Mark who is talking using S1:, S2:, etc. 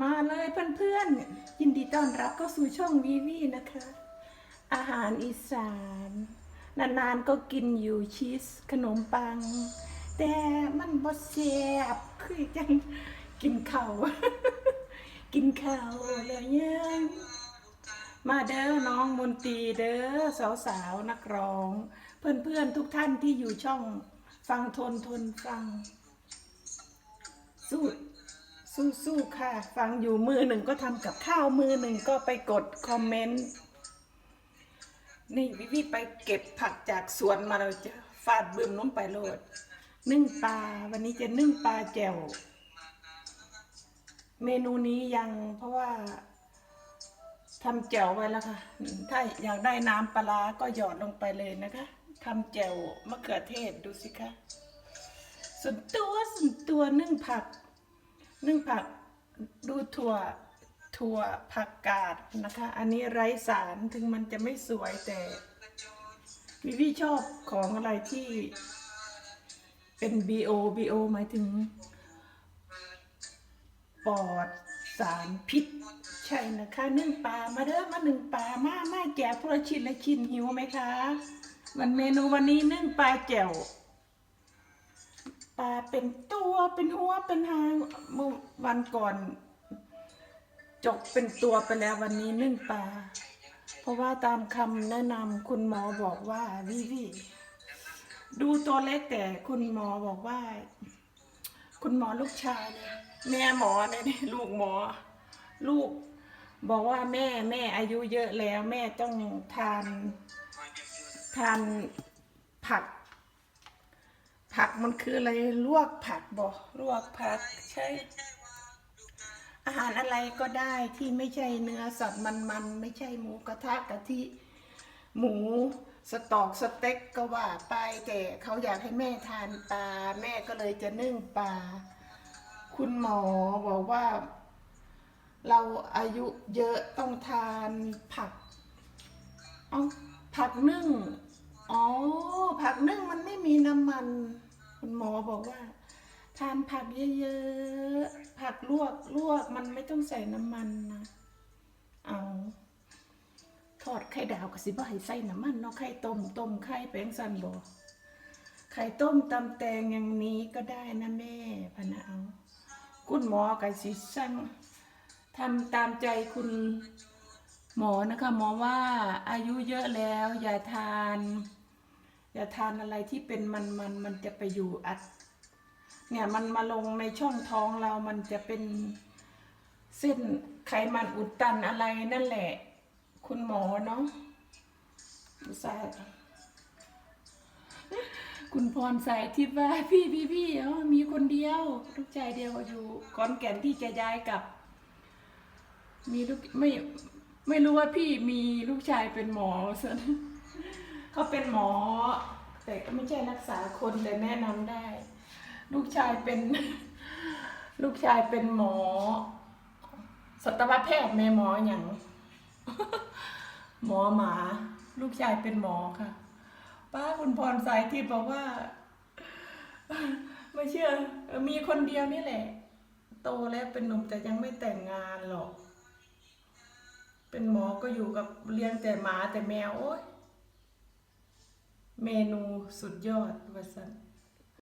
S1: มาเลยเพื่อนๆยินดีต้อนรับเข้าสู่ช่องวีวีนะคะ อาหารอีสาน นานๆก็กินอยู่ชีสขนมปัง แต่มันบ่แซ่บคือจังกินข้าวกินข้าวเลยยังมาเด้อน้องมนตรีเด้อสาวๆนักร้อง เพื่อนๆทุกท่านที่อยู่ช่องฟังทนทนฟังสู้ สู้สู้ค่ะ ฟังอยู่มือหนึ่งก็ทำกับข้าวมือหนึ่งก็ไปกดคอมเมนต์นี่วิวิไปเก็บผักจากสวนมาเราจะฟาดบึมลงไปโลด นึ่งปลาวันนี้จะนึ่งปลาแจ่วเมนูนี้ยังเพราะว่าทำแจ่วไว้แล้วค่ะ ถ้าอยากได้น้ำปลาก็หยอดลงไปเลยนะคะทำแจ่วมะเขือเทศดูสิคะส่วนตัวส่วนตัวนึ่งผัก นึ่งผักดูถั่วถั่วผักกาดนะคะ อันนี้ไร้สารถึงมันจะไม่สวยแต่วิวี่ชอบของอะไรที่เป็น BO BO หมายถึง ปอดสารพิษ ใช่นะคะนึ่งปลามาเด้อมาหนึ่งปลามามาแกะพละชิ้นละชินหิวไหมคะ วันเมนูวันนี้นึ่งปลาแจ่ว ปลาเป็นตัวเป็นหัวเป็นหางเมื่อวันก่อน จกเป็นตัวไปแล้ววันนี้นึ่งปลา เพราะว่าตามคำแนะนำคุณหมอบอกว่าวิวิดูตัวเล็กแต่คุณหมอบอกว่า คุณหมอลูกชายเนี่ยแม่หมอเนี่ยลูกหมอ ลูก บอกว่าแม่แม่อายุเยอะแล้ว แม่ต้องทานทานผัก ผักมันคืออะไรลวกผักบอกลวกผักใช่อาหารอะไรก็ได้ที่ไม่ใช่เนื้อสัตว์มันๆไม่ใช่หมูกระทะกะทิหมูสตอกสเต็กก็ว่าไปแต่เขาอยากให้แม่ทานปลาแม่ก็เลยจะนึ่งปลาคุณหมอบอกว่า เราอายุเยอะต้องทานผักเอ้าผักนึ่งอ๋อผักนึ่งมันไม่มีน้ำมัน คุณหมอบอกว่า ทานผักเยอะๆ ผักลวกลวกมันไม่ต้องใส่น้ำมันนะ เอาทอดไข่ดาวกับสิบ่ให้ใส่น้ำมันเนาะไข่ต้มต้มไข่แป้งสันบ่ไข่ต้มตำแตงอย่างนี้ก็ได้นะแม่พะนะเอาคุณหมอกับสิสั่งทำตามใจคุณหมอนะคะ หมอว่าอายุเยอะแล้วอย่าทาน อย่าทานอะไรที่เป็นมันมันมันจะไปอยู่อัด เนี่ยมันมาลงในช่องท้องเรามันจะเป็นเส้นไขมันอุดตันอะไรนั่นแหละ คุณหมอเนาะอุตส่าห์คุณพรใส่ทิพย์ว่าพี่พี่พี่เอ้ามีคนเดียวลูกชายเดียวอยู่ขอนแก่นที่จะย้ายกลับ มีลูกไม่ไม่รู้ว่าพี่มีลูกชายเป็นหมอซะ เขาเป็นหมอ แต่ก็ไม่ใช่รักษาคนแต่แนะนำได้ ลูกชายเป็น ลูกชายเป็นหมอ สัตวแพทย์แม่หมออย่าง หมอหมา ลูกชายเป็นหมอค่ะ ป้าคุณพรสายที่บอกว่า ไม่เชื่อเออมีคนเดียวนี่แหละ โตแล้วเป็นหนุ่มแต่ยังไม่แต่งงานหรอก เป็นหมอก็อยู่กับเลี้ยงแต่หมาแต่แมวโอ้ย เมนูสุดยอดว่าสัน